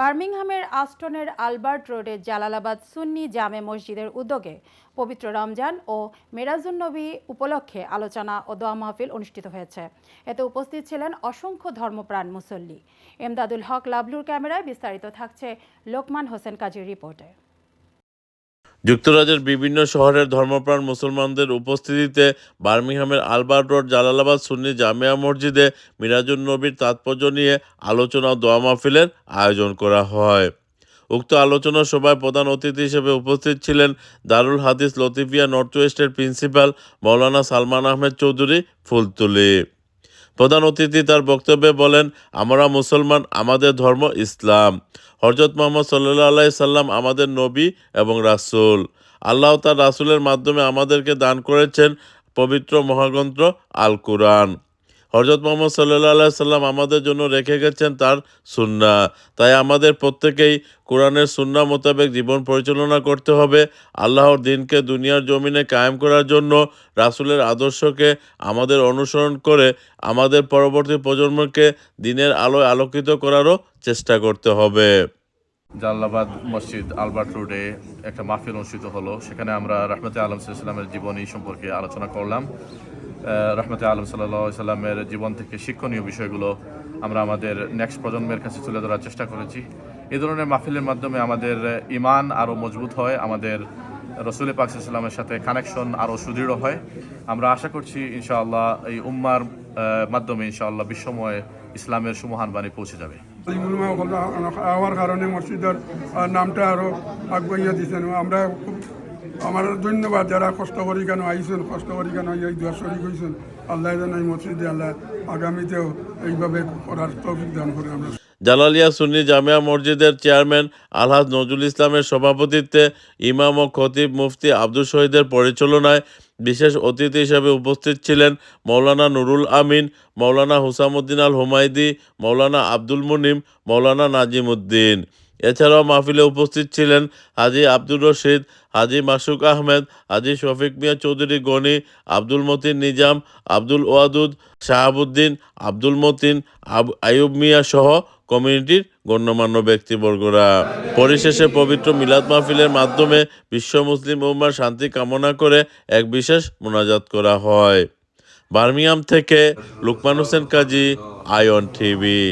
বার্মিংহামের আস্টনের Albert রোডে জালালাবাদ সুন্নি জামে মসজিদের উদ্যোগে পবিত্র রমজান ও মেরাজুন্নবী উপলক্ষে আলোচনা ও দোয়া মাহফিল অনুষ্ঠিত হয়েছে। এতে উপস্থিত ছিলেন অসংখ্য ধর্মপ্রাণ মুসল্লি। এমদাদুল হক লাভলুর ক্যামেরায় বিস্তারিত থাকছে লোকমান হোসেন কাজীর রিপোর্টে। যুক্তরাজ্যের বিভিন্ন শহরের ধর্মপ্রাণ মুসলমানদের উপস্থিতিতে বার্মিংহামের আলবার্ট রোড, জালালাবাদ সুন্নি জামিয়া মসজিদে মিরাজুন নবীর তাৎপর্য নিয়ে আলোচনা দোয়া মাহফিলের আয়োজন করা হয়। উক্ত আলোচনা সভায় প্রধান অতিথি হিসেবে উপস্থিত ছিলেন দারুল হাদিস লতিফিয়া নর্থ ওয়েস্টের প্রিন্সিপাল মৌলানা সালমান আহমেদ চৌধুরী ফুলতুলি। প্রধান অতিথি তার বক্তব্যে বলেন, আমরা মুসলমান, আমাদের ধর্ম ইসলাম। হজরত মোহাম্মদ সাল্লাহ আলাই সাল্লাম আমাদের নবী এবং রাসুল। আল্লাহ তার রাসুলের মাধ্যমে আমাদেরকে দান করেছেন পবিত্র মহাগ্রন্থ আল কুরআন হরজত মোহাম্মদ সাল্লাহ সাল্লাম আমাদের জন্য রেখে গেছেন তার সুন্না তাই আমাদের প্রত্যেকেই কোরআনের সুন্না মোতাবেক জীবন পরিচালনা করতে হবে আল্লাহর দিনকে দুনিয়ার জমিনে কায়েম করার জন্য, রাসূলের আদর্শকে আমাদের অনুসরণ করে আমাদের পরবর্তী প্রজন্মকে দিনের আলোয় আলোকিত করারও চেষ্টা করতে হবে। জালালাবাদ মসজিদ আলবার্ট রোডে একটা মাহফিল অনুষ্ঠিত হলো। সেখানে আমরা রহমতে আলম সাল্লামের জীবনী সম্পর্কে আলোচনা করলাম। রহমতে আলম সাল্লামের জীবন থেকে শিক্ষণীয় বিষয়গুলো আমরা আমাদের নেক্সট প্রজন্মের কাছে তুলে ধরার চেষ্টা করেছি। এ ধরনের মাহফিলের মাধ্যমে আমাদের ইমান আরও মজবুত হয়, আমাদের রসুল পাক সাথে কানেকশন আরও সুদৃঢ় হয়। আমরা আশা করছি ইনশাআল্লাহ এই উম্মার মাধ্যমে ইনশাআল্লাহ বিশ্বময় ইসলামের সুমহান বাণী পৌঁছে যাবে। হওয়ার কারণে মসজিদের নামটা আরও আগবাইয়া দিচ্ছেন আমরা আমার ধন্যবাদ, যারা কষ্ট করি কেন আইসেন কষ্ট করি কেন এই দুয়ার শরীর হয়েছেন আল্লাহ যেন এই মসজিদে আল্লাহ আগামীতেও এইভাবে করার তৌফিক দান করে আমরা। জালালিয়া সুন্নি জামিয়া মসজিদের চেয়ারম্যান আলহাজ নজরুল ইসলামের সভাপতিত্বে ইমাম ও খতিব মুফতি আব্দুল শহীদের পরিচালনায় বিশেষ অতিথি হিসেবে উপস্থিত ছিলেন মৌলানা নুরুল আমিন, মৌলানা হুসামুদ্দিন আল হুমায়দি মৌলানা আব্দুল মুনিম, মৌলানা নাজিম উদ্দিন এছাড়াও মাহফিলে উপস্থিত ছিলেন হাজি আব্দুর রশিদ, হাজি মাসুক আহমেদ, হাজি শফিক মিয়া চৌধুরী গনি, আব্দুল মতিন নিজাম, আব্দুল ওয়াদুদ, শাহাবুদ্দিন, আব্দুল মতিন আইয়ুব মিয়া সহ কমিউনিটির গণ্যমান্য ব্যক্তিবর্গরা। পরিশেষে পবিত্র মিলাদ মাহফিলের মাধ্যমে বিশ্ব মুসলিম উম্মার শান্তি কামনা করে এক বিশেষ মোনাজাত করা হয়। বার্মিয়াম থেকে লুকমান হোসেন কাজী, আয়ন টিভি।